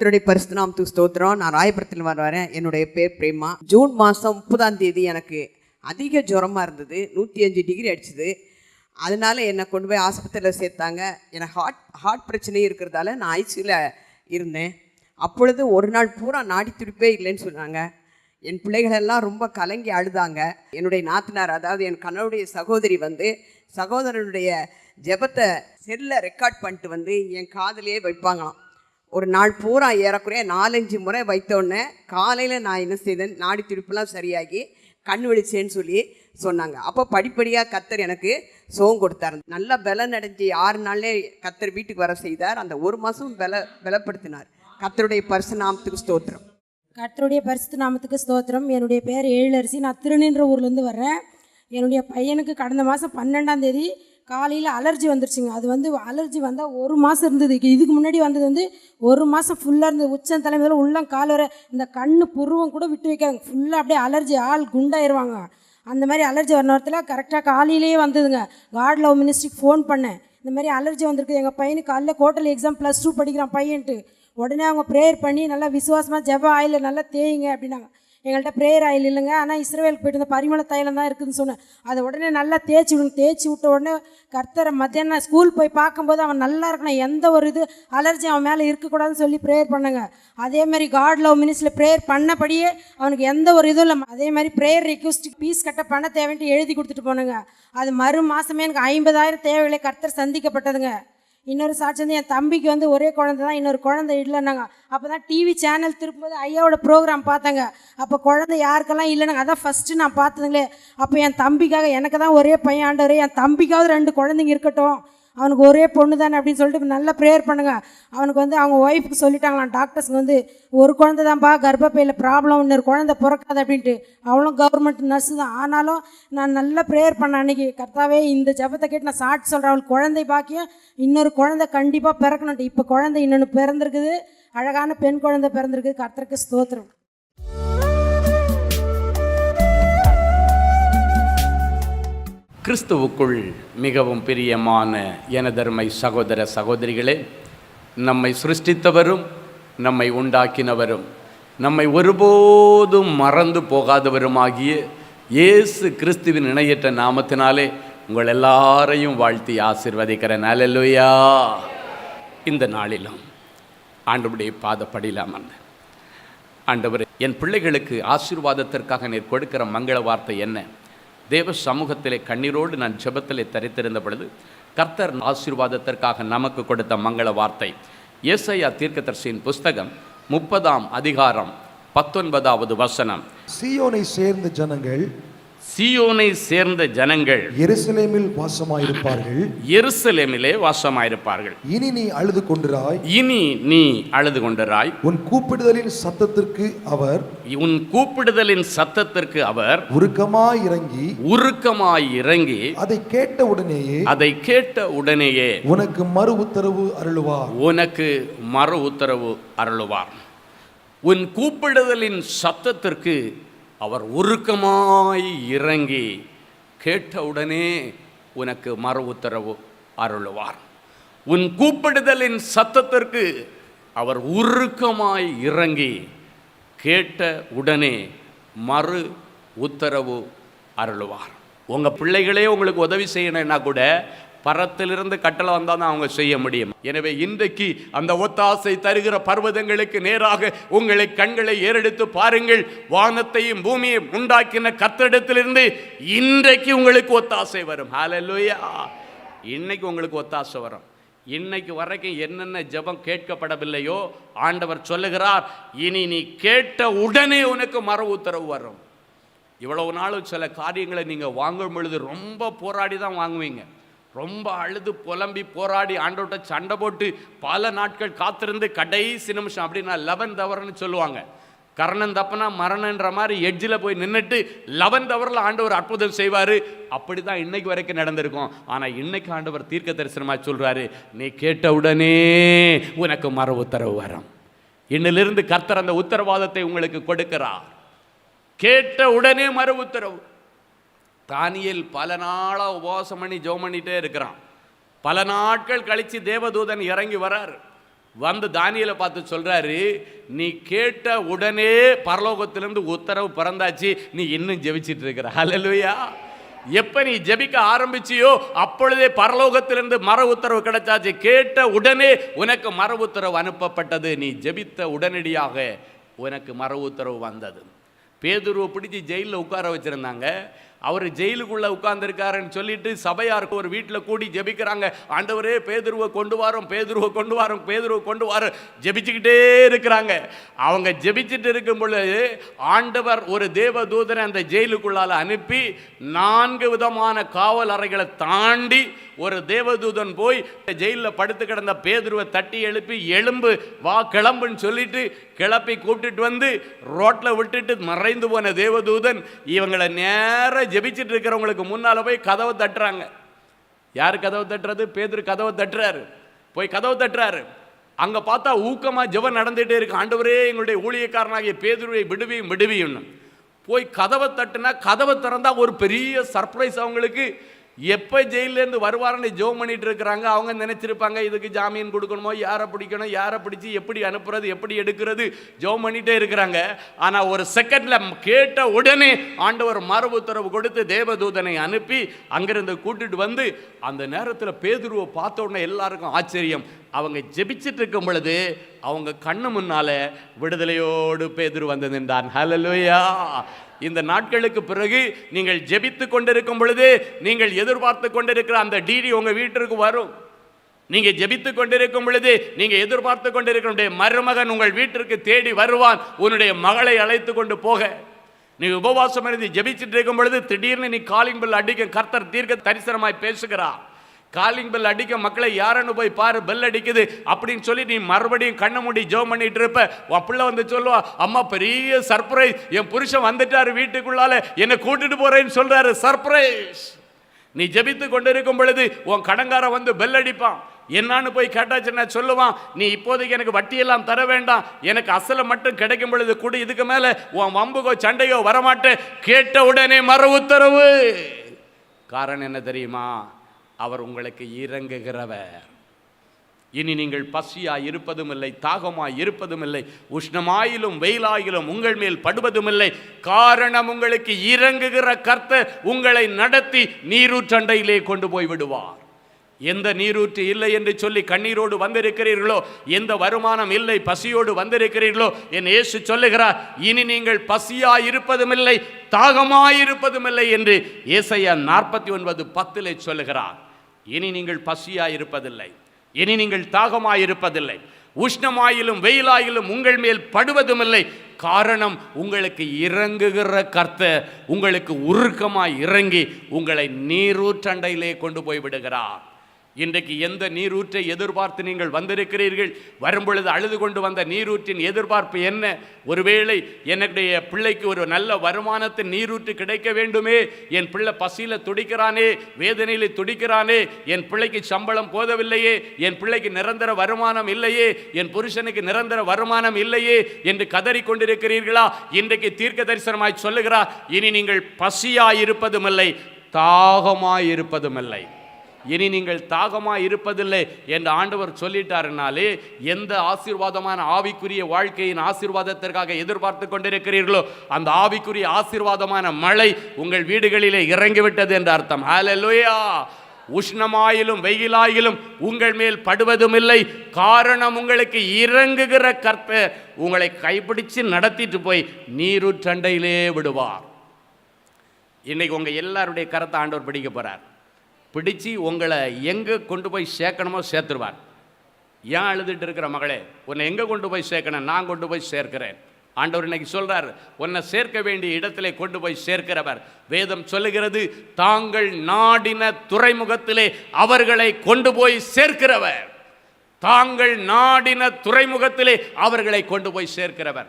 கர்த்தருடைய தூ ஸ்தோத்திரம். நான் ராயபுரத்தில் வர வரேன். என்னுடைய பேர் பிரேமா. ஜூன் மாதம் முப்பதாம் தேதி எனக்கு அதிக ஜுரமாக இருந்தது. நூற்றி அஞ்சு டிகிரி அடிச்சுது. அதனால என்னை கொண்டு போய் ஆஸ்பத்திரியில் சேர்த்தாங்க. எனக்கு ஹார்ட் ஹார்ட் பிரச்சனையும் இருக்கிறதால நான் ஐசியூவில் இருந்தேன். அப்பொழுது ஒரு நாள் பூரா நாடி துடிப்பே இல்லைன்னு சொன்னாங்க. என் பிள்ளைகளெல்லாம் ரொம்ப கலங்கி அழுதாங்க. என்னுடைய நாத்தனார் அதாவது என் கணவருடைய சகோதரி வந்து சகோதரனுடைய ஜெபத்தை செல்லில் ரெக்கார்ட் பண்ணிட்டு வந்து என் காதுலயே வைப்பாங்களாம். ஒரு நாள் பூரா ஏறக்குறைய நாலஞ்சு முறை வைத்தோடனே காலையில் நான் என்ன செய்தேன்? நாடி துடிப்புலாம் சரியாகி கண் விழிச்சேன்னு சொல்லி சொன்னாங்க. அப்போ படிப்படியாக கத்தர் எனக்கு சோகம் கொடுத்தார். நல்லா விலை அடைஞ்சு ஆறு நாள்லே கத்தர் வீட்டுக்கு வர செய்தார். அந்த ஒரு மாதம் பல பலப்படுத்தினார். கத்தருடைய பரிசு நாமத்துக்கு ஸ்தோத்திரம். கத்தருடைய பரிசு நாமத்துக்கு ஸ்தோத்திரம். என்னுடைய பேர் எழிலரசி நான் திருநின்ற ஊர்லேருந்து வர்றேன். என்னுடைய பையனுக்கு கடந்த மாதம் பன்னெண்டாம் தேதி காலையில் அலர்ஜி வந்துருச்சுங்க. அது வந்து அலர்ஜி வந்தால் ஒரு மாதம் இருந்தது. இதுக்கு- முன்னாடி வந்தது வந்து ஒரு மாதம் ஃபுல்லாக இருந்தது. உச்சம் தலைமையில் உள்ளம் கால் வர இந்த கண்ணு புருவம் கூட விட்டு வைக்காங்க ஃபுல்லாக அப்படியே அலர்ஜி ஆள் குண்டாயிருவாங்க. அந்த மாதிரி அலர்ஜி வர நேரத்தில் கரெக்டாக காலையிலேயே வந்ததுங்க. காட் லவ் மினிஸ்ட்ரிக்கு ஃபோன் பண்ணேன். இந்த மாதிரி அலர்ஜி வந்திருக்கு. எங்கள் பையனுக்கு காலைல கோட்டல் எக்ஸாம் ப்ளஸ் டூ படிக்கிறான் பையன்ட்டு. உடனே அவங்க ப்ரேயர் பண்ணி நல்லா விசுவாசமாக ஜெப ஆயில் நல்லா தேயுங்க அப்படின்னாங்க. எங்கள்கிட்ட ப்ரேயர் ஆயில் இல்லைங்க. ஆனால் இஸ்ரேலுக்கு போயிட்டு இருந்த பரிமள தைலம் தான் இருக்குதுன்னு சொன்னேன். அதை உடனே நல்லா தேய்ச்சி விடுங்க தேய்ச்சி விட்ட உடனே கர்த்தரை மத்தியானம் ஸ்கூல் போய் பார்க்கும்போது அவன் நல்லா இருக்கணும். எந்த ஒரு இது அலர்ஜி அவன் மேலே இருக்கக்கூடாதுன்னு சொல்லி ப்ரேயர் பண்ணுங்க. அதே மாதிரி காட் லவ் மினிஸ்டில் ப்ரேயர் பண்ணபடியே அவனுக்கு எந்த ஒரு இதுவும் இல்லை அதே மாதிரி ப்ரேயர் ரிக்வஸ்ட் ஃபீஸ் கட்ட பண்ண தேவைன்ட்டு எழுதி கொடுத்துட்டு போனேங்க. அது மறு மாதமே எனக்கு ஐம்பதாயிரம் தேவைகளை கர்த்தர் சந்திக்கப்பட்டதுங்க. இன்னொரு சாட்சி வந்து என் தம்பிக்கு வந்து ஒரே குழந்தை தான் இன்னொரு குழந்தை இல்லைன்னாங்க. அப்போ தான் டிவி சேனல் திரும்பும்போது ஐயாவோட ப்ரோக்ராம் பார்த்தாங்க. அப்போ குழந்தை யாருக்கெல்லாம் இல்லைனாங்க அதான் ஃபஸ்ட்டு நான் பார்த்ததுங்களே. அப்போ என் தம்பிக்காக எனக்கு தான் ஒரே பையன் ஆண்டவர் என் தம்பிக்காவது ரெண்டு குழந்தைங்க இருக்கட்டும். அவனுக்கு ஒரே பொண்ணு தானே அப்படின்னு சொல்லிட்டு நல்லா ப்ரேயர் பண்ணுங்கள் அவனுக்கு வந்து அவங்க ஒய்ஃபுக்கு சொல்லிட்டாங்களாம் டாக்டர்ஸுங்க வந்து ஒரு குழந்தை தான்ப்பா கர்ப்பப்பையில் ப்ராப்ளம் இன்னொரு குழந்தை பிறக்காது அப்படின்ட்டு. அவளும் கவர்மெண்ட் நர்ஸு தான். ஆனாலும் நான் நல்லா ப்ரேயர் பண்ணேன் அன்றைக்கி கர்த்தாவே இந்த ஜெபத்தை கேட்டு நான் சாட்சி சொல்கிறேன் அவளுக்கு குழந்தை பாக்கியம். இன்னொரு குழந்தை கண்டிப்பாக பிறக்கணும்ட்டு. இப்போ குழந்தை இன்னொன்று பிறந்திருக்குது. அழகான பெண் குழந்தை பிறந்திருக்கு கர்த்தருக்கு ஸ்தோத்திரம். கிறிஸ்துவுக்குள் மிகவும் பிரியமான எனதர்மை சகோதர சகோதரிகளே நம்மை சிருஷ்டித்தவரும் நம்மை உண்டாக்கினவரும் நம்மை ஒருபோதும் மறந்து போகாதவருமாகிய இயேசு கிறிஸ்துவின் இணையற்ற நாமத்தினாலே உங்கள் எல்லாரையும் வாழ்த்தி ஆசிர்வதிக்கிறேன். அல்லேலூயா இந்த நாளிலும் ஆண்டவருடைய பாதப்படியில் அமர்ந்தேன் ஆண்டவர் என் பிள்ளைகளுக்கு ஆசீர்வாதத்திற்காக நீர் கொடுக்கிற மங்கள வார்த்தை என்ன? தேவ சமூகத்திலே கண்ணீரோடு நான் ஜெபத்திலே தரித்திருந்த பொழுது கர்த்தர் ஆசீர்வாதத்திற்காக நமக்கு கொடுத்த மங்கள வார்த்தை. ஏசையா தீர்க்கதர்சியின் புஸ்தகம் முப்பதாம் அதிகாரம் பத்தொன்பதாவது வசனம். சீயோனை சேர்ந்த ஜனங்கள் சீயோனை சேர்ந்த ஜனங்கள் எருசலேமில் வாசமாயிருப்பார்கள். எருசலேமிலே வாசமாயிருப்பார்கள். இனி நீ அழுது கொண்டிராய் இனி நீ அழுது கொண்டிராய் உன் கூப்பிடுதலின் சத்தத்திற்கு அவர் உன் கூப்பிடுதலின் சத்தத்திற்கு அவர் உருக்கமாய் இறங்கி உருக்கமாய் இறங்கி அதை கேட்டவுடனேயே அதை கேட்ட உடனேயே உனக்கு மறு உத்தரவு அருளுவார். உனக்கு மறு உத்தரவு அருளுவார். உன் கூப்பிடுதலின் சத்தத்திற்கு அவர் உருக்கமாய் இறங்கி கேட்டவுடனே உனக்கு மறு உத்தரவு அருளுவார். உன் கூப்பிடுதலின் சத்தத்திற்கு அவர் உருக்கமாய் இறங்கி கேட்ட உடனே மறு உத்தரவு அருளுவார். உங்கள் பிள்ளைகளே உங்களுக்கு உதவி செய்யணும்னா கூட பரத்திலிருந்து கட்டளை வந்தால் தான் அவங்க செய்ய முடியும். எனவே இன்றைக்கு அந்த ஒத்தாசை தருகிற பர்வதங்களுக்கு நேராக உங்களை கண்களை ஏறெடுத்து பாருங்கள். வானத்தையும் பூமியையும் உண்டாக்கின கத்திடத்திலிருந்து இன்றைக்கு உங்களுக்கு ஒத்தாசை வரும். ஹalleluya இன்னைக்கு உங்களுக்கு ஒத்தாசை வரும். இன்னைக்கு வரைக்கும் என்னென்ன ஜெபம் கேட்கப்படவில்லையோ ஆண்டவர் சொல்லுகிறார் இனி நீ கேட்ட உடனே உனக்கு மர உத்தரவு வரும். இவ்வளவு நாளும் சில காரியங்களை நீங்கள் வாங்கும் பொழுது ரொம்ப போராடி தான் வாங்குவீங்க. ரொம்ப அழுது புலம்பி போராடி ஆண்டோட்ட சண்டை போட்டு பல நாட்கள் காத்திருந்து கடைசி நிமிஷம் அப்படின்னா லெவன்த் ஹவர்னு சொல்லுவாங்க. கர்ணன் தப்பனா மரணன்ற மாதிரி எட்ஜில் போய் நின்றுட்டு லெவன்த் ஹவரில் ஆண்டவர் அற்புதம் செய்வார். அப்படி தான் இன்னைக்கு வரைக்கும் நடந்திருக்கும். ஆனால் இன்னைக்கு ஆண்டவர் தீர்க்க தரிசனமாக சொல்கிறாரு நீ கேட்ட உடனே உனக்கு மர உத்தரவு வரும். இன்னிலிருந்து கர்த்தர் அந்த உத்தரவாதத்தை உங்களுக்கு கொடுக்கிறார். கேட்ட உடனே மறு உத்தரவு. தானியல் பல நாளாக உபவாசம் பண்ணி ஜோம் பண்ணிகிட்டே இருக்கிறான். பல நாட்கள் கழித்து தேவதூதன் இறங்கி வரார். வந்து தானியலை பார்த்து சொல்கிறாரு நீ கேட்ட உடனே பரலோகத்திலேருந்து உத்தரவு பிறந்தாச்சு. நீ இன்னும் ஜெபிச்சிட்டு இருக்கிற. ஹalleluya. எப்போ நீ ஜெபிக்க ஆரம்பிச்சியோ அப்பொழுதே பரலோகத்திலிருந்து மர உத்தரவு கிடைச்சாச்சு. கேட்ட உடனே உனக்கு மர உத்தரவு அனுப்பப்பட்டது. நீ ஜெபித்த உடனடியாக உனக்கு மர உத்தரவு வந்தது. பேதுருவை பிடிச்சி ஜெயிலில் உட்கார வச்சுருந்தாங்க. அவர் ஜெயிலுக்குள்ளே உட்கார்ந்துருக்காருன்னு சொல்லிட்டு சபையாருக்கு ஒரு வீட்டில் கூடி ஜெபிக்கிறாங்க. ஆண்டவரே பேதுருவை கொண்டு வரோம் பேதுருவை கொண்டு வரோம் பேதுருவை கொண்டு வரோம் ஜெபிச்சுக்கிட்டே இருக்கிறாங்க. அவங்க ஜெபிச்சுட்டு இருக்கும் பொழுது ஆண்டவர் ஒரு தேவ தூதனை அந்த ஜெயிலுக்குள்ளால் அனுப்பி நான்கு விதமான காவல் அறைகளை தாண்டி ஒரு தேவதூதன் போய் ஜெயிலில் படுத்து கிடந்த பேதுருவை தட்டி எழுப்பி எலும்பு வா கிளம்புன்னு சொல்லிட்டு கிளப்பி கூப்பிட்டுட்டு வந்து ரோட்டில் விட்டுட்டு மறைந்து போன தேவதூதன் இவங்களை நேராக ஜெபிச்சுட்டு இருக்கிறவங்களுக்கு முன்னால் போய் கதவை தட்டுறாங்க. யார் கதவை தட்டுறது? பேதுரு கதவை தட்டுறாரு. போய் கதவை தட்டுறாரு. அங்கே பார்த்தா ஊக்கமாக ஜெபம் நடந்துகிட்டே இருக்கு. ஆண்டவரே எங்களுடைய ஊழியக்காரனாகிய பேதுருவை விடுவியும் விடுவியும் போய் கதவை தட்டுனா கதவை திறந்தால் ஒரு பெரிய சர்ப்ரைஸ் அவங்களுக்கு. எப்போ ஜெயிலேருந்து வருவாருன்னு ஜோம் பண்ணிட்டு இருக்கிறாங்க அவங்க நினைச்சிருப்பாங்க இதுக்கு ஜாமீன் கொடுக்கணுமோ யாரை பிடிக்கணும் யாரை பிடிச்சி எப்படி அனுப்புறது எப்படி எடுக்கிறது ஜோம் பண்ணிட்டே இருக்கிறாங்க. ஆனால் ஒரு செகண்டில் கேட்ட உடனே ஆண்டவர் மரபு உத்தரவு கொடுத்து தேவதூதனை அனுப்பி அங்கிருந்து கூட்டிட்டு வந்து அந்த நேரத்தில் பேதுருவை பார்த்த உடனே எல்லாருக்கும் ஆச்சரியம். அவங்க ஜெபிச்சிட்டு இருக்கும் பொழுது அவங்க கண்ணு முன்னால விடுதலையோடு பேதுரு வந்து நின்றான். ஹலலுயா இந்த நாட்களுக்கு பிறகு நீங்கள் ஜெபித்து கொண்டிருக்கும் பொழுது நீங்கள் எதிர்பார்த்து கொண்டிருக்கிற அந்த டிடி உங்கள் வீட்டிற்கு வரும். நீங்கள் ஜெபித்து கொண்டிருக்கும் பொழுது நீங்கள் எதிர்பார்த்து கொண்டிருக்கிற மருமகன் உங்கள் வீட்டிற்கு தேடி வருவான். உன்னுடைய மகளை அழைத்து கொண்டு போக. நீ உபவாசம் இருந்து ஜெபிச்சுட்டு இருக்கும் பொழுது திடீர்னு நீ காலிங் பில் அடிக்க கர்த்தர் தீர்க்க தரிசனமாய் பேசுகிறான் காலிங் பெல் அடிக்க மக்களை யாருன்னு போய் பாரு பெல் அடிக்குது. அப்படின்னு சொல்லி நீ மறுபடியும் கண்ணை மூடி ஜோ பண்ணிட்டு இருப்ப. உன் பிள்ளை வந்து சொல்லுவா அம்மா பெரிய சர்ப்ரைஸ் என் புருஷன் வந்துட்டாரு வீட்டுக்குள்ளால. என்னை கூட்டிட்டு போறேன்னு சொல்றாரு. சர்ப்ரைஸ் நீ ஜெபித்து கொண்டிருக்கும் பொழுது உன் கடங்காரன் வந்து பெல் அடிப்பான். என்னான்னு போய் கேட்டாச்சுன்னா சொல்லுவான் நீ இப்போதைக்கு எனக்கு வட்டியெல்லாம் தர வேண்டாம். எனக்கு அசலை மட்டும் கிடைக்கும் பொழுது கூட. இதுக்கு மேலே உன் வம்புகோ சண்டையோ வரமாட்டேன். கேட்ட உடனே மறு உத்தரவு. காரணம் என்ன தெரியுமா? அவர் உங்களுக்கு இறங்குகிறவர். இனி நீங்கள் பசியாய் இருப்பதும் இல்லை தாகமாய் இருப்பதும் இல்லை உஷ்ணமாயிலும் வெயிலாயிலும் உங்கள் மேல் படுவதும் இல்லை காரணம் உங்களுக்கு இறங்குகிற கர்த்தர் உங்களை நடத்தி நீரூற்றண்டையிலே கொண்டு போய் விடுவார். எந்த நீரூற்று இல்லை என்று சொல்லி கண்ணீரோடு வந்திருக்கிறீர்களோ எந்த வருமானம் இல்லை பசியோடு வந்திருக்கிறீர்களோ என் இயேசு சொல்லுகிறார் இனி நீங்கள் பசியாய் இருப்பதும் இல்லை தாகமாய் இருப்பதும் இல்லை என்று ஏசையா நாற்பத்தி ஒன்பது பத்திலே சொல்லுகிறார். இனி நீங்கள் பசியாயிருப்பதில்லை. இனி நீங்கள் தாகமாயிருப்பதில்லை. உஷ்ணமாயிலும் வெயிலாயிலும் உங்கள் மேல் படுவதும் இல்லை காரணம் உங்களுக்கு இறங்குகிற கர்த்தர் உங்களுக்கு உருக்கமாய் இறங்கி உங்களை நீரூற்றண்டையிலே கொண்டு போய் விடுகிறார். இன்றைக்கு எந்த நீரூற்றை எதிர்பார்த்து நீங்கள் வந்திருக்கிறீர்கள்? வரும்பொழுது அழுது கொண்டு வந்த நீரூற்றின் எதிர்பார்ப்பு என்ன? ஒருவேளை என்னுடைய பிள்ளைக்கு ஒரு நல்ல வருமானத்தின் நீரூற்று கிடைக்க வேண்டுமே? என் பிள்ளை பசியில் துடிக்கிறானே வேதனையில் துடிக்கிறானே என் பிள்ளைக்கு சம்பளம் போதவில்லையே என் பிள்ளைக்கு நிரந்தர வருமானம் இல்லையே என் புருஷனுக்கு நிரந்தர வருமானம் இல்லையே என்று கதறிக்கொண்டிருக்கிறீர்களா? இன்றைக்கு தீர்க்க தரிசனமாய் சொல்லுகிறார் இனி நீங்கள் பசியாயிருப்பதும் இல்லை தாகமாயிருப்பதும் இல்லை இனி நீங்கள் தாகமாக இருப்பதில்லை என்று ஆண்டவர் சொல்லிட்டாருனாலே எந்த ஆசீர்வாதமான ஆவிக்குரிய வாழ்க்கையின் ஆசீர்வாதத்திற்காக எதிர்பார்த்து கொண்டிருக்கிறீர்களோ அந்த ஆவிக்குரிய ஆசீர்வாதமான மழை உங்கள் வீடுகளிலே இறங்கிவிட்டது என்று அர்த்தம். ஹalleluya உஷ்ணமாயிலும் வெயிலாயிலும் உங்கள் மேல் படுவதும் இல்லை காரணம் உங்களுக்கு இறங்குகிற கற்ப உங்களை கைப்பிடிச்சு நடத்திட்டு போய் நீருற்றண்டையிலே விடுவார். இன்னைக்கு உங்கள் எல்லாருடைய கரத்தை ஆண்டவர் பிடிக்க போகிறார் பிடிச்சு உங்களை எங்கே கொண்டு போய் சேர்க்கணுமோ சேர்த்துருவார். ஏன் அழுதுட்டு இருக்கிற மகளே? உன்னை எங்கே கொண்டு போய் சேர்க்கணும்? நான் கொண்டு போய் சேர்க்கிறேன். ஆண்டவர் இன்னைக்கு சொல்கிறார் உன்னை சேர்க்க வேண்டிய இடத்திலே கொண்டு போய் சேர்க்கிறவர். வேதம் சொல்லுகிறது தாங்கள் நாடின துறைமுகத்திலே அவர்களை கொண்டு போய் சேர்க்கிறவர். தாங்கள் நாடின துறைமுகத்திலே அவர்களை கொண்டு போய் சேர்க்கிறவர்.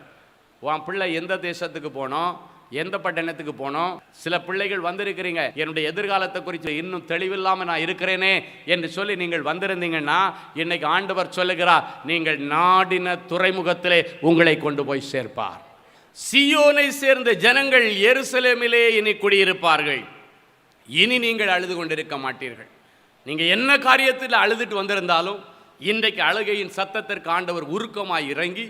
உன் பிள்ளை எந்த தேசத்துக்கு போனோம்? எந்த பட்டணத்துக்கு போனோம்? சில பிள்ளைகள் வந்திருக்கிறீங்க. என்னுடைய எதிர்காலத்தை குறித்து இன்னும் தெளிவில்லாமல் நான் இருக்கிறேனே என்று சொல்லி நீங்கள் வந்திருந்தீங்கன்னா இன்னைக்கு ஆண்டவர் சொல்லுகிறார் நீங்கள் நாடின துறைமுகத்திலே உங்களை கொண்டு போய் சேர்ப்பார். சியோனை சேர்ந்த ஜனங்கள் எருசலேமிலே இனி குடியிருப்பார்கள். இனி நீங்கள் அழுது கொண்டிருக்க மாட்டீர்கள். நீங்கள் என்ன காரியத்தில் அழுதுட்டு வந்திருந்தாலும் இன்றைக்கு அழுகையின் சத்தத்திற்கு ஆண்டவர் உருக்கமாய் இறங்கி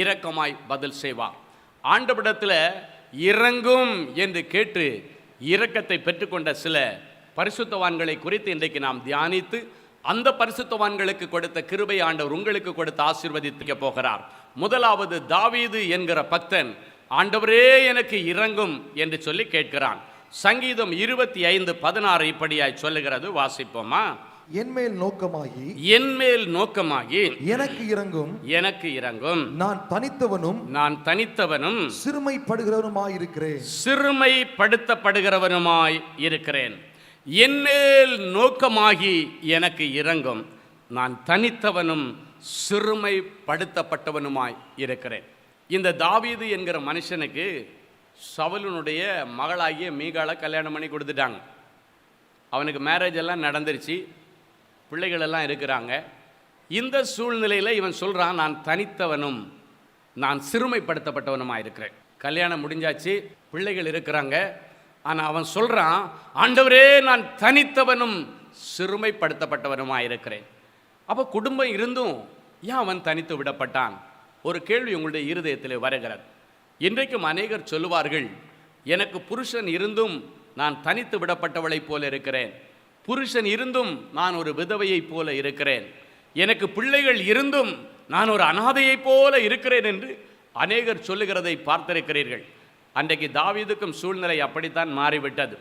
இரக்கமாய் பதில் செய்வார். ஆண்டவிடத்தில் இறங்கும் என்று கேட்டு இரக்கத்தை பெற்றுக்கொண்ட சில பரிசுத்தவான்களை குறித்து இன்றைக்கு நாம் தியானித்து அந்த பரிசுத்தவான்களுக்கு கொடுத்த கிருபை ஆண்டவர் உங்களுக்கு கொடுத்து ஆசீர்வதிக்க போகிறார். முதலாவது தாவீது என்கிற பக்தன் ஆண்டவரே எனக்கு இறங்கும் என்று சொல்லி கேட்கிறான். சங்கீதம் இருபத்தி ஐந்து பதினாறு இப்படியாய் சொல்லுகிறது. வாசிப்போமா? என்மேல் நோக்கமாகி என்மேல் நோக்கமாகி எனக்கு இறங்கும். எனக்கு இறங்கும். நான் தனித்தவனும் நான் தனித்தவனும் சிறுமைப்படுகிறவனுமாயிருக்கிறேன். சிறுமைப்படுத்தப்படுகிறவனுமாய் இருக்கிறேன். என்மேல் நோக்கமாகி எனக்கு இறங்கும். நான் தனித்தவனும் சிறுமைப்படுத்தப்பட்டவனுமாய் இருக்கிறேன். இந்த தாவீது என்கிற மனுஷனுக்கு சவுலனுடைய மகளாகிய மீகாலை கல்யாணம் பண்ணி கொடுத்துட்டாங்க. அவனுக்கு மேரேஜ் எல்லாம் நடந்துருச்சு. பிள்ளைகளெல்லாம் இருக்கிறாங்க. இந்த சூழ்நிலையில் இவன் சொல்கிறான் நான் தனித்தவனும் நான் சிறுமைப்படுத்தப்பட்டவனுமா இருக்கிறேன். கல்யாணம் முடிஞ்சாச்சு பிள்ளைகள் இருக்கிறாங்க. ஆனால் அவன் சொல்கிறான் ஆண்டவரே நான் தனித்தவனும் சிறுமைப்படுத்தப்பட்டவனுமாக இருக்கிறேன். அப்போ குடும்பம் இருந்தும் ஏன் அவன் தனித்து விடப்பட்டான்? ஒரு கேள்வி உங்களுடைய இருதயத்தில் வருகிறது. இன்றைக்கும் அநேகர் சொல்லுவார்கள் எனக்கு புருஷன் இருந்தும் நான் தனித்து விடப்பட்டவளைப் போல இருக்கிறேன். புருஷன் இருந்தும் நான் ஒரு விதவையைப் போல இருக்கிறேன். எனக்கு பிள்ளைகள் இருந்தும் நான் ஒரு அனாதையைப் போல இருக்கிறேன் என்று அநேகர் சொல்லுகிறதை பார்த்திருக்கிறீர்கள். அன்றைக்கு தாவீதுக்கும் சூழ்நிலை அப்படித்தான் மாறிவிட்டது.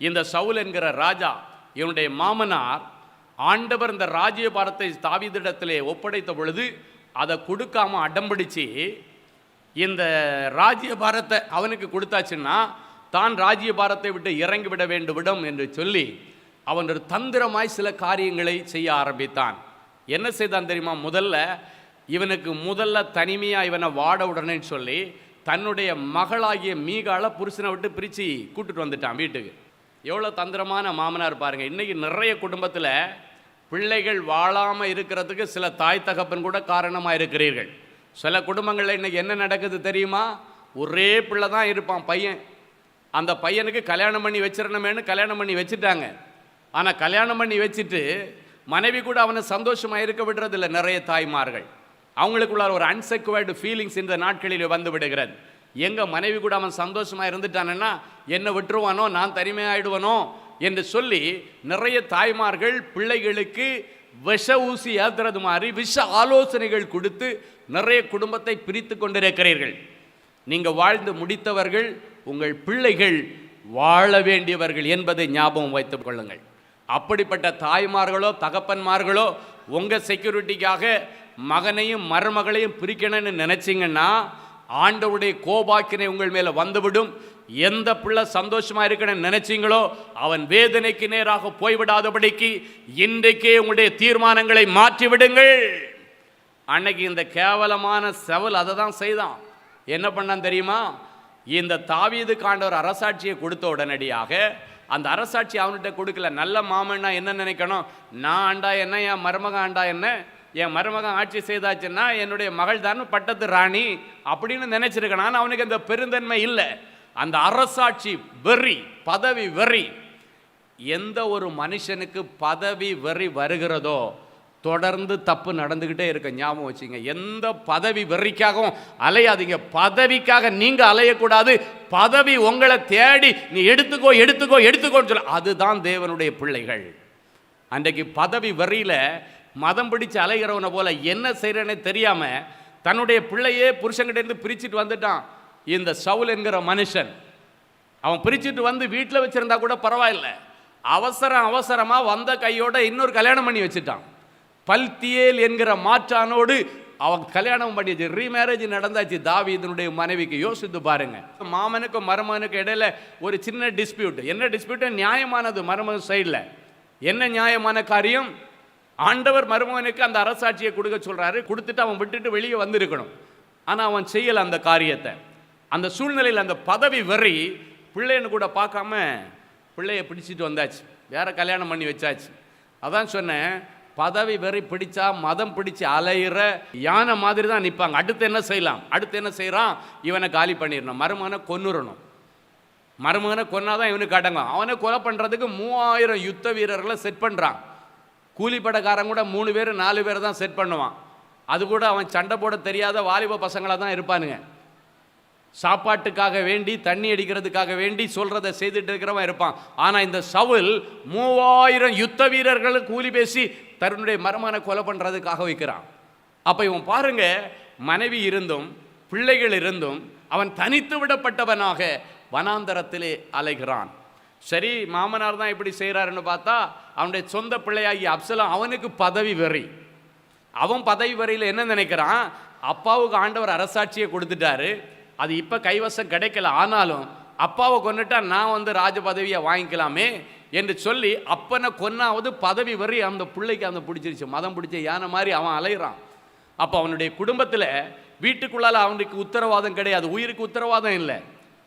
இந்த சவுல் என்கிற ராஜா இவனுடைய மாமனார் ஆண்டவர் இந்த ராஜ்யபாரத்தை தாவீதிடத்திலே ஒப்படைத்த பொழுது அதை கொடுக்காம அடம்பிடிச்சு இந்த ராஜ்யபாரத்தை அவனுக்கு கொடுத்தாச்சுன்னா தான் ராஜ்யபாரத்தை விட்டு இறங்கிவிட வேண்டுவிடும் என்று சொல்லி அவன் ஒரு தந்திரமாய் சில காரியங்களை செய்ய ஆரம்பித்தான். என்ன செய்தான் தெரியுமா? முதல்ல இவனுக்கு முதல்ல தனிமையாக இவனை வாட உடனேன்னு சொல்லி தன்னுடைய மகளாகிய மீகால புருஷனை விட்டு பிரித்து கூட்டுட்டு வந்துட்டான் வீட்டுக்கு. எவ்வளோ தந்திரமான மாமனார் பாருங்கள் இன்றைக்கி நிறைய குடும்பத்தில் பிள்ளைகள் வாழாமல் இருக்கிறதுக்கு சில தாய் தகப்பன் கூட காரணமாக இருக்கிறீர்கள். சில குடும்பங்களில் இன்றைக்கி என்ன நடக்குது தெரியுமா? ஒரே பிள்ளை தான் இருப்பான் பையன். அந்த பையனுக்கு கல்யாணம் பண்ணி வச்சிடணுமேனு கல்யாணம் பண்ணி வச்சுட்டாங்க. ஆனால் கல்யாணம் பண்ணி வச்சுட்டு மனைவி கூட அவனை சந்தோஷமாக இருக்க விடுறதில்ல நிறைய தாய்மார்கள். அவங்களுக்குள்ளார ஒரு அன்செக்வர்டு ஃபீலிங்ஸ் இந்த நாட்களில் வந்து விடுகிறது. எங்கள் மனைவி கூட அவன் சந்தோஷமாக இருந்துட்டானன்னா என்னை விட்டுருவானோ நான் தனிமையாயிடுவனோ? என்று சொல்லி நிறைய தாய்மார்கள் பிள்ளைகளுக்கு விஷ ஊசி ஏத்துறது மாதிரி விஷ ஆலோசனைகள் கொடுத்து நிறைய குடும்பத்தை பிரித்து கொண்டிருக்கிறீர்கள். நீங்கள் வாழ்ந்து முடித்தவர்கள் உங்கள் பிள்ளைகள் வாழ வேண்டியவர்கள் என்பதை ஞாபகம் வைத்துக் கொள்ளுங்கள். அப்படிப்பட்ட தாய்மார்களோ தகப்பன்மார்களோ உங்கள் செக்யூரிட்டிக்காக மகனையும் மருமகளையும் பிரிக்கணும்னு நினச்சிங்கன்னா ஆண்டவருடைய கோபாக்கினை உங்கள் மேலே வந்துவிடும். எந்த பிள்ளை சந்தோஷமாக இருக்கணும்னு நினைச்சீங்களோ அவன் வேதனைக்கு நேராக போய்விடாதபடிக்கு இன்றைக்கே உங்களுடைய தீர்மானங்களை மாற்றிவிடுங்கள். அன்னைக்கு இந்த கேவலமான செவல் அதை தான் செய்தான். என்ன பண்ணான் தெரியுமா? இந்த தாவீது காண்டவர் அரசாட்சியை கொடுத்த உடனடியாக அந்த அரசாட்சி அவன்கிட்ட கொடுக்கல. நல்ல மாமன்னா என்ன நினைக்கணும்? நான் ஆண்டா என்ன என் மருமகன் ஆண்டா என்ன? என் மருமகன் ஆட்சி செய்தாச்சுன்னா என்னுடைய மகள் தான் பட்டத்து ராணி அப்படின்னு நினைச்சிருக்கணும் ஆனா அவனுக்கு அந்த பெருந்தன்மை இல்லை. அந்த அரசாட்சி வெறி பதவி வெறி எந்த ஒரு மனுஷனுக்கு பதவி வெறி வருகிறதோ தொடர்ந்து தப்பு நடந்துக்கிட்டே இருக்க ஞாபகம் வச்சுங்க. எந்த பதவி வெறிக்காகவும் அலையாதீங்க. பதவிக்காக நீங்கள் அலையக்கூடாது. பதவி உங்களை தேடி நீ எடுத்துக்கோ எடுத்துக்கோ எடுத்துக்கோன்னு சொல்ல. அதுதான் தேவனுடைய பிள்ளைகள். அன்றைக்கு பதவி வெறியில் மதம் பிடிச்சு அலைகிறவனை போல என்ன செய்கிறேனே தெரியாமல் தன்னுடைய பிள்ளையே புருஷன்கிட்டேருந்து பிரிச்சுட்டு வந்துட்டான். இந்த சவுல் என்கிற மனுஷன். அவன் பிரிச்சுட்டு வந்து வீட்டில் வச்சுருந்தா கூட பரவாயில்ல. அவசரம் அவசரமாக வந்த கையோட இன்னொரு கல்யாணம் பண்ணி வச்சுட்டான். பல்தியேல் என்கிற மாற்றானோடு அவன் கல்யாணம் பண்ணிச்சு ரீமேரேஜ் நடந்தாச்சு தாவீதனுடைய மனைவிக்கு. யோசித்து பாருங்க. மாமனுக்கும் மருமனுக்கும் இடையில ஒரு சின்ன டிஸ்பியூட் என்ன டிஸ்பியூட் நியாயமானது மருமகன் சைடில் என்ன நியாயமான காரியம்? ஆண்டவர் மருமகனுக்கு அந்த அரசாட்சியை கொடுக்க சொல்றாரு. கொடுத்துட்டு அவன் விட்டுட்டு வெளியே வந்திருக்கணும். ஆனால் அவன் செய்யலை அந்த காரியத்தை. அந்த சூழ்நிலையில் அந்த பதவி வெறி பிள்ளைன்னு கூட பார்க்காம பிள்ளைய பிடிச்சிட்டு வந்தாச்சு. வேற கல்யாணம் பண்ணி வச்சாச்சு. அதான் சொன்னேன் பதவி வெறி பிடிச்சா மதம் பிடிச்சு அலையிற யானை மாதிரி தான் நிற்பாங்க அடுத்து என்ன செய்யலாம்? அடுத்து என்ன செய்கிறான் இவனை காலி பண்ணிடணும். மருமகனை கொன்னுறணும். மருமகனை கொன்னாதான் இவனுக்கு அடங்கும். அவனை கொலை பண்ணுறதுக்கு மூவாயிரம் யுத்த வீரர்களை செட் பண்ணுறான் கூலிப்படக்காரன் கூட மூணு பேர் நாலு பேர் தான் செட் பண்ணுவான். அது கூட அவன் சண்டை போட தெரியாத வாலிப பசங்களாக தான் இருப்பானுங்க. சாப்பாட்டுக்காக வேண்டி தண்ணி அடிக்கிறதுக்காக வேண்டி சொல்கிறத செய்துட்டு இருக்கிறவன் இருப்பான். ஆனால் இந்த சவுல் மூவாயிரம் யுத்த வீரர்களை கூலி பேசி தருணுடைய மருமகனை கொலை பண்ணுறதுக்காக வைக்கிறான். அப்போ இவன் பாருங்க மனைவி இருந்தும் பிள்ளைகள் இருந்தும் அவன் தனித்து விடப்பட்டவனாக வனாந்தரத்திலே அலைகிறான். சரி மாமனார் தான் இப்படி செய்கிறாருன்னு பார்த்தா அவனுடைய சொந்த பிள்ளையாகி அப்சலம் அவனுக்கு பதவி வெறி. அவன் பதவி வரையில் என்ன நினைக்கிறான்? அப்பாவுக்கு ஆண்டவர் அரசாட்சியை கொடுத்துட்டாரு. அது இப்போ கைவசம் கிடைக்கல. ஆனாலும் அப்பாவை கொண்டுட்டா நான் வந்து ராஜ பதவியை வாங்கிக்கலாமே. என்று சொல்லி அப்பனை கொன்னாவது பதவி வரி அந்த பிள்ளைக்கு அந்த பிடிச்சிருச்சு. மதம் பிடிச்ச யானை மாதிரி அவன் அலைகிறான் அப்போ அவனுடைய குடும்பத்தில் வீட்டுக்குள்ளால் அவனுக்கு உத்தரவாதம் கிடையாது. உயிருக்கு உத்தரவாதம் இல்லை.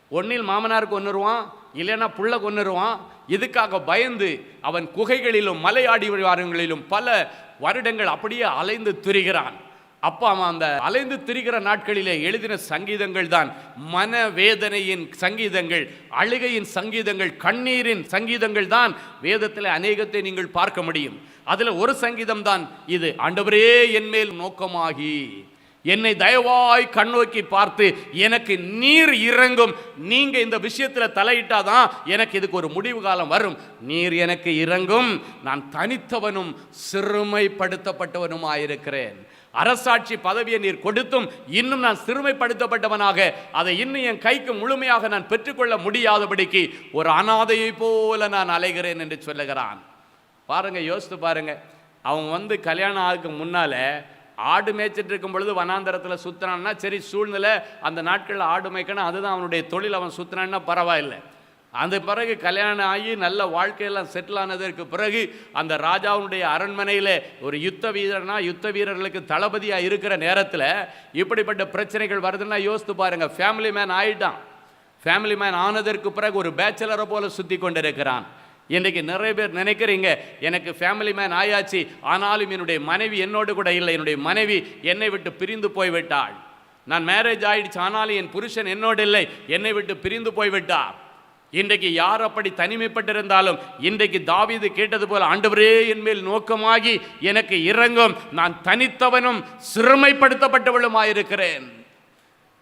ஒன்னில் மாமனார் கொன்னுருவான் இல்லைன்னா புள்ள கொன்னுருவான். இதுக்காக பயந்து அவன் குகைகளிலும் மலையாடி வாரங்களிலும் பல வருடங்கள் அப்படியே அலைந்து திரிகிறான். அப்போ அவன் அந்த அலைந்து திரிகிற நாட்களிலே எழுதின சங்கீதங்கள் தான் மனவேதனையின் சங்கீதங்கள் அழுகையின் சங்கீதங்கள் கண்ணீரின் சங்கீதங்கள் தான் வேதத்தில் அநேகத்தை நீங்கள் பார்க்க முடியும். அதில் ஒரு சங்கீதம் தான் இது ஆண்டவரே என்மேல் நோக்கமாகி என்னை தயவாய் கண்ணோக்கி பார்த்து எனக்கு நீர் இறங்கும். நீங்கள் இந்த விஷயத்தில் தலையிட்டாதான் எனக்கு இதுக்கு ஒரு முடிவு காலம் வரும். நீர் எனக்கு இறங்கும். நான் தனித்தவனும் சிறுமைப்படுத்தப்பட்டவனுமாயிருக்கிறேன். அரசாட்சி பதவியை நீர் கொடுத்தும் இன்னும் நான் சிறுமைப்படுத்தப்பட்டவனாக அதை இன்னும் என் கைக்கு முழுமையாக நான் பெற்றுக்கொள்ள முடியாதபடிக்கு ஒரு அனாதையை போல நான் அலைகிறேன் என்று சொல்லுகிறான். பாருங்க யோசித்து பாருங்க. அவன் வந்து கல்யாணம் ஆகுக்கு முன்னால ஆடு மேய்ச்சிட்டு இருக்கும் பொழுது வனாந்தரத்தில் சுத்தினான்னா சரி சூழ்நிலை அந்த நாட்களில் ஆடு மேய்க்கணும் அதுதான் அவனுடைய தொழில். அவன் சுத்தினான்னா பரவாயில்லை. அந்த பிறகு கல்யாணம் ஆகி நல்ல வாழ்க்கையெல்லாம் செட்டில் ஆனதற்கு பிறகு அந்த ராஜாவுடைய அரண்மனையில் ஒரு யுத்த வீரர்னா யுத்த வீரர்களுக்கு தளபதியாக இருக்கிற நேரத்தில் இப்படிப்பட்ட பிரச்சனைகள் வருதுன்னா யோசித்து பாருங்கள் ஃபேமிலி மேன் ஆகிட்டான் ஃபேமிலி மேன் ஆனதற்கு பிறகு ஒரு பேச்சலரை போல சுற்றி கொண்டிருக்கிறான். இன்றைக்கு நிறைய பேர் நினைக்கிறீங்க எனக்கு ஃபேமிலி மேன் ஆயாச்சு ஆனாலும் என்னுடைய மனைவி என்னோடு கூட இல்லை. என்னுடைய மனைவி என்னை விட்டு பிரிந்து போய்விட்டாள். நான் மேரேஜ் ஆயிடுச்சு ஆனாலும் என் புருஷன் என்னோடு இல்லை. என்னை விட்டு பிரிந்து போய்விட்டார். இன்றைக்கு யார் அப்படி தனிமைப்பட்டிருந்தாலும் இன்றைக்கு தாவீது கேட்டது போல் ஆண்டவரே என் மேல் நோக்கமாகி எனக்கு இறங்கும் நான் தனித்தவனும் சிறுமைப்படுத்தப்பட்டவளுமாயிருக்கிறேன்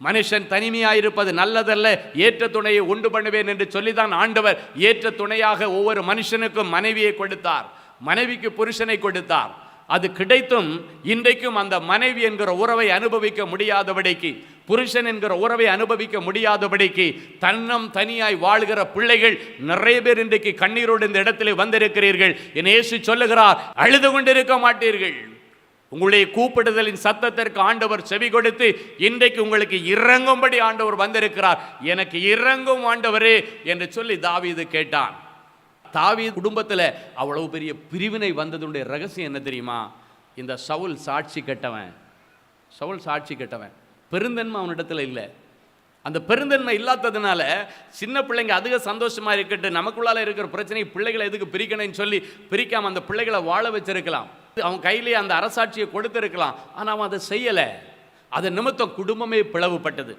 மனுஷன் தனிமையாயிருப்பது நல்லதல்ல ஏற்ற துணையை உண்டு பண்ணுவேன் என்று சொல்லிதான் ஆண்டவர் ஏற்ற துணையாக ஒவ்வொரு மனுஷனுக்கும் மனைவியை கொடுத்தார். மனைவிக்கு புருஷனை கொடுத்தார். அது கிடைத்தும் இன்றைக்கும் அந்த மனைவி என்கிற உறவை அனுபவிக்க முடியாதபடிக்கு புருஷன் என்கிற உறவை அனுபவிக்க முடியாதபடிக்கு தன்னம் தனியாய் வாழ்கிற பிள்ளைகள் நிறைய பேர் இன்றைக்கு கண்ணீரோடு இந்த இடத்துல வந்திருக்கிறீர்கள். என் இயேசு சொல்லுகிறார் அழுது கொண்டிருக்க மாட்டீர்கள். உங்களுடைய கூப்பிடுதலின் சத்தத்திற்கு ஆண்டவர் செவி கொடுத்து இன்றைக்கு உங்களுக்கு இறங்கும்படி ஆண்டவர் வந்திருக்கிறார். எனக்கு இறங்கும் ஆண்டவரே என்று சொல்லி தாவீது கேட்டான். தாவி குடும்பத்தில் அவ்வளவு பெரிய பிரிவினை வந்ததுடைய ரகசியம் என்ன தெரியுமா? இந்த சவுல் சாட்சி கெட்டவன். சவுல் சாட்சி கெட்டவன். பெருந்தன்மை அவனிடத்தில் இல்லை. அந்த பெருந்தன்மை இல்லாததுனால சின்ன பிள்ளைங்க அதிக சந்தோஷமாக இருக்கட்டு நமக்குள்ளால் இருக்கிற பிரச்சனையை பிள்ளைகளை எதுக்கு பிரிக்கணும்னு சொல்லி பிரிக்காமல் அந்த பிள்ளைகளை வாழ வச்சிருக்கலாம். அவன் கையிலே அந்த அரசாட்சியை கொடுத்துருக்கலாம் ஆனால் அவன் அதை செய்யலை. அதை நிமித்தம் குடும்பமே பிளவுபட்டது.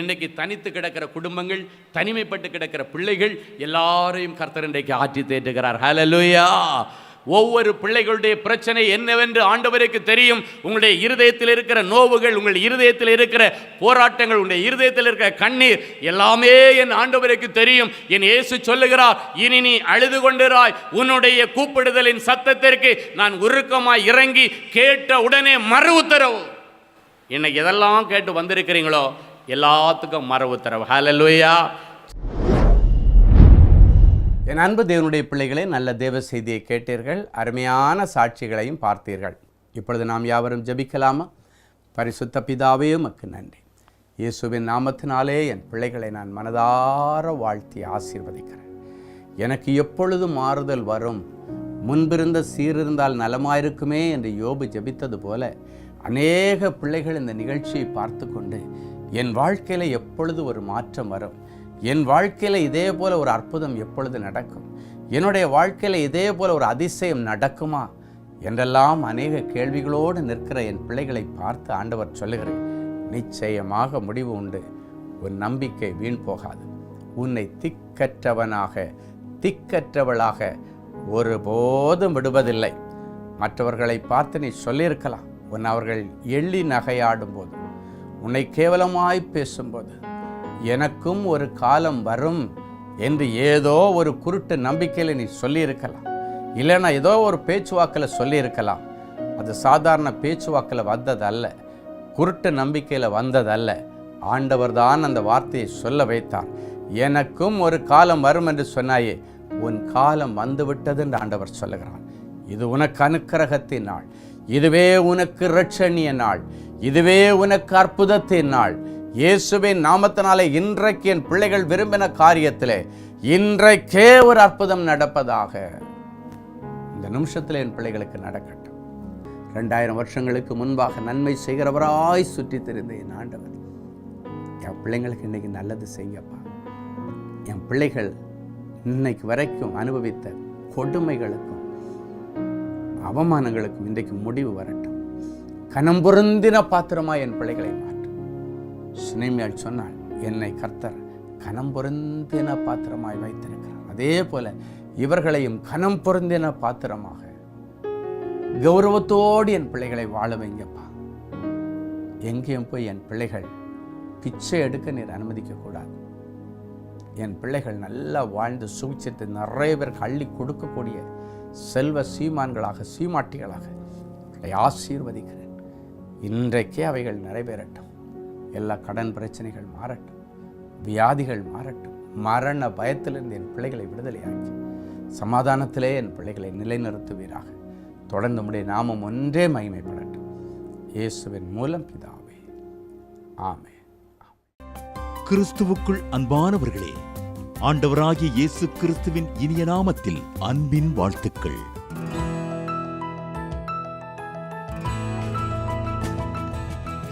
இன்றைக்கி தனித்து கிடக்கிற குடும்பங்கள் தனிமைப்பட்டு கிடக்கிற பிள்ளைகள் எல்லாரையும் கர்த்தர் இன்றைக்கு ஆற்றி தேற்றுகிறார். ஹலலுயா ஒவ்வொரு பிள்ளைகளுடைய பிரச்சனை என்னவென்று ஆண்டவருக்கு தெரியும். உங்களுடைய இருதயத்தில் இருக்கிற நோவுகள் உங்கள் இருதயத்தில் இருக்கிற போராட்டங்கள் உங்களுடைய இருதயத்தில் இருக்கிற கண்ணீர் எல்லாமே என் ஆண்டவருக்கு தெரியும். என் இயேசு சொல்லுகிறார் இனி நீ அழுது கொண்டிராய். உன்னுடைய கூப்பிடுதலின் சத்தத்திற்கு நான் உருக்கமாய் இறங்கி கேட்ட உடனே மறு உத்தரவு. என்னை எதெல்லாம் கேட்டு வந்திருக்கிறீங்களோ எல்லாத்துக்கும் மறு உத்தரவு. ஹalleluya என் அன்பு தேவனுடைய பிள்ளைகளே நல்ல தேவ செய்தியை கேட்டீர்கள். அருமையான சாட்சிகளையும் பார்த்தீர்கள். இப்பொழுது நாம் யாவரும் ஜெபிக்கலாமா? பரிசுத்த பிதாவே உமக்கு நன்றி. இயேசுவின் நாமத்தினாலே என் பிள்ளைகளை நான் மனதார வாழ்த்தி ஆசீர்வதிக்கிறேன். எனக்கு எப்பொழுது மாறுதல் வரும்? முன்பிருந்த சீரிருந்தால் நலமாயிருக்குமே என்று யோபு ஜபித்தது போல அநேக பிள்ளைகள் இந்த நிகழ்ச்சியை பார்த்து கொண்டு என் வாழ்க்கையில் எப்பொழுது ஒரு மாற்றம் வரும்? என் வாழ்க்கையில் இதே போல் ஒரு அற்புதம் எப்பொழுது நடக்கும்? என்னுடைய வாழ்க்கையில் இதே போல் ஒரு அதிசயம் நடக்குமா? என்றெல்லாம் அநேக கேள்விகளோடு நிற்கிற என் பிள்ளைகளை பார்த்து ஆண்டவர் சொல்லுகிறேன் நிச்சயமாக முடிவு உண்டு. உன் நம்பிக்கை வீண் போகாது. உன்னை திக்கற்றவனாக திக்கற்றவளாக ஒருபோதும் விடுவதில்லை. மற்றவர்களை பார்த்து நீ சொல்லியிருக்கலாம் உன் அவர்கள் எள்ளி நகையாடும் போது உன்னை கேவலமாய் பேசும்போது எனக்கும் ஒரு காலம் வரும் என்று ஏதோ ஒரு குருட்டு நம்பிக்கையில் நீ சொல்லியிருக்கலாம். இல்லைன்னா ஏதோ ஒரு பேச்சுவாக்கில் சொல்லியிருக்கலாம். அது சாதாரண பேச்சுவாக்கில் வந்ததல்ல. குருட்டு நம்பிக்கையில் வந்ததல்ல. ஆண்டவர் தான் அந்த வார்த்தையை சொல்ல வைத்தார். எனக்கும் ஒரு காலம் வரும் என்று சொன்னாயே உன் காலம் வந்துவிட்டது என்று ஆண்டவர் சொல்லுகிறார். இது உனக்கு அனுக்கிரகத்தின் நாள். இதுவே உனக்கு ரட்சணிய நாள். இதுவே உனக்கு அற்புதத்தின் நாள். இயேசுவின் நாமத்தினாலே இன்றைக்கு என் பிள்ளைகள் விரும்பின காரியத்திலே இன்றைக்கே ஒரு அற்புதம் நடப்பதாக. இந்த நிமிஷத்தில் என் பிள்ளைகளுக்கு நடக்கட்டும். ரெண்டாயிரம் வருஷங்களுக்கு முன்பாக நன்மை செய்கிறவராய் சுற்றி தெரிந்த என் ஆண்டவர். என் பிள்ளைங்களுக்கு இன்னைக்கு நல்லது செய்யப்பா. என் பிள்ளைகள் இன்னைக்கு வரைக்கும் அனுபவித்த கொடுமைகளுக்கும் அவமானங்களுக்கும் இன்றைக்கு முடிவு வரட்டும். கணம்புருந்தின பாத்திரமா என் பிள்ளைகளை சினைமையால் சொன்னால் என்னை கர்த்தர் கனம் பொருந்தின பாத்திரமாய் வைத்திருக்கிறார். அதே போல இவர்களையும் கனம் பொருந்தின பாத்திரமாக கௌரவத்தோடு என் பிள்ளைகளை வாழ வைங்கப்பா. எங்கேயும் போய் என் பிள்ளைகள் பிச்சை எடுக்க நீர் அனுமதிக்கக்கூடாது. என் பிள்ளைகள் நல்லா வாழ்ந்து சுவிச்சத்தை நிறைய பேருக்கு அள்ளி கொடுக்கக்கூடிய செல்வ சீமான்களாக சீமாட்டிகளாக அவர்களை ஆசீர்வதிக்கிறேன். இன்றைக்கே அவைகள் நிறைவேறட்டும். எல்லா கடன் பிரச்சனைகள் மாறட்டும். வியாதிகள் மாறட்டும். மரண பயத்திலிருந்து என் பிள்ளைகளை விடுதலையாக்கி சமாதானத்திலே என் பிள்ளைகளை நிலைநிறுத்துவீராக. தொடர்ந்து முடிய நாமம் ஒன்றே மகிமைப்படட்டும். இயேசுவின் மூலம் பிதாவே. ஆமே கிறிஸ்துவுக்குள் அன்பானவர்களே ஆண்டவராகிய இயேசு கிறிஸ்துவின் இனிய நாமத்தில் அன்பின் வாழ்த்துக்கள்.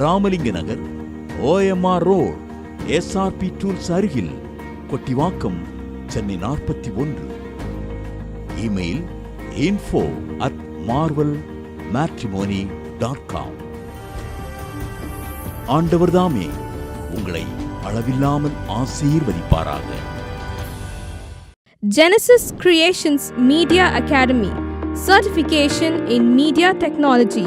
Ramalinga Nagar OMR road SRP tools அருகில் கொட்டிவாக்கம் சென்னை நாற்பத்தி ஒன்று. Email info at Marvel matrimony dot com ஆண்டவர்தாமே உங்களை அளவில்லாமல் ஆசீர்வதிப்பாராக. Genesis creations media academy certification in media technology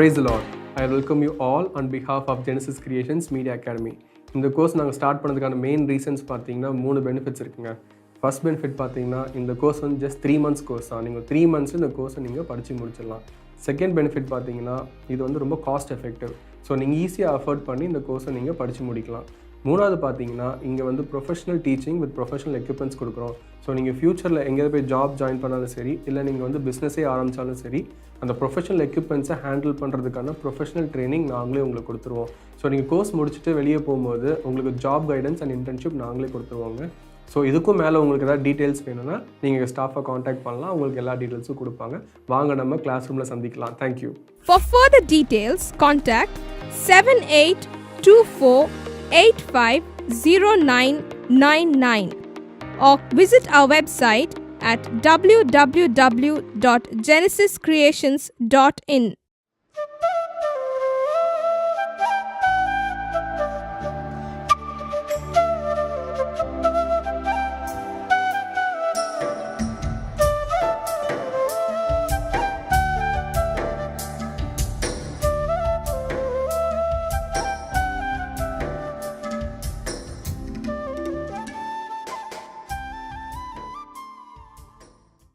Praise Lord I welcome you all on behalf of Genesis creations media academy இந்த course நாங்கள் start பண்ணதுக்கான main reasons பார்த்தீங்கன்னா மூணு benefits இருக்குங்க. First benefit பார்த்தீங்கன்னா இந்த கோர்ஸ் வந்து ஜஸ்ட் த்ரீ மந்த்ஸ் கோர்ஸ் தான் நீங்கள் த்ரீ மந்த்ஸ் இந்த கோர்ஸை நீங்கள் படித்து முடிச்சிடலாம். செகண்ட் பெனிஃபிட் பார்த்தீங்கன்னா இது வந்து ரொம்ப காஸ்ட் எஃபெக்டிவ் ஸோ நீங்கள் ஈஸியாக அஃபோர்ட் பண்ணி இந்த கோர்ஸை நீங்கள் படித்து முடிக்கலாம். மூணாவது பார்த்தீங்கன்னா இங்கே வந்து professional teaching with professional equipments கொடுக்குறோம். ஸோ நீங்கள் ஃப்யூச்சரில் எங்கேயாவது போய் ஜாப் ஜாயின் பண்ணாலும் சரி இல்லை நீங்கள் வந்து பிஸ்னஸே ஆரம்பித்தாலும் சரி அந்த ப்ரொஃபஷனல் எக்யூப்மெண்ட்ஸை ஹேண்டில் பண்ணுறதுக்கான ப்ரொஃபஷனல் ட்ரைனிங் நாங்களே உங்களுக்கு கொடுத்துருவோம். ஸோ நீங்கள் கோர்ஸ் முடிச்சுட்டு வெளியே போகும்போது உங்களுக்கு ஜாப் கைடன்ஸ் அண்ட் இன்டர்ன்ஷிப் நாங்களே கொடுத்துருவோங்க. ஸோ இதுக்கும் மேலே உங்களுக்கு ஏதாவது டீட்டெயில்ஸ் வேணும்னா நீங்கள் ஸ்டாஃபை காண்டாக்ட் பண்ணலாம். உங்களுக்கு எல்லா டீட்டெயில்ஸும் கொடுப்பாங்க. வாங்க நம்ம கிளாஸ் ரூமில் சந்திக்கலாம். Thank you seven eight two four 7824850999 or visit our website at www.genesiscreations.in.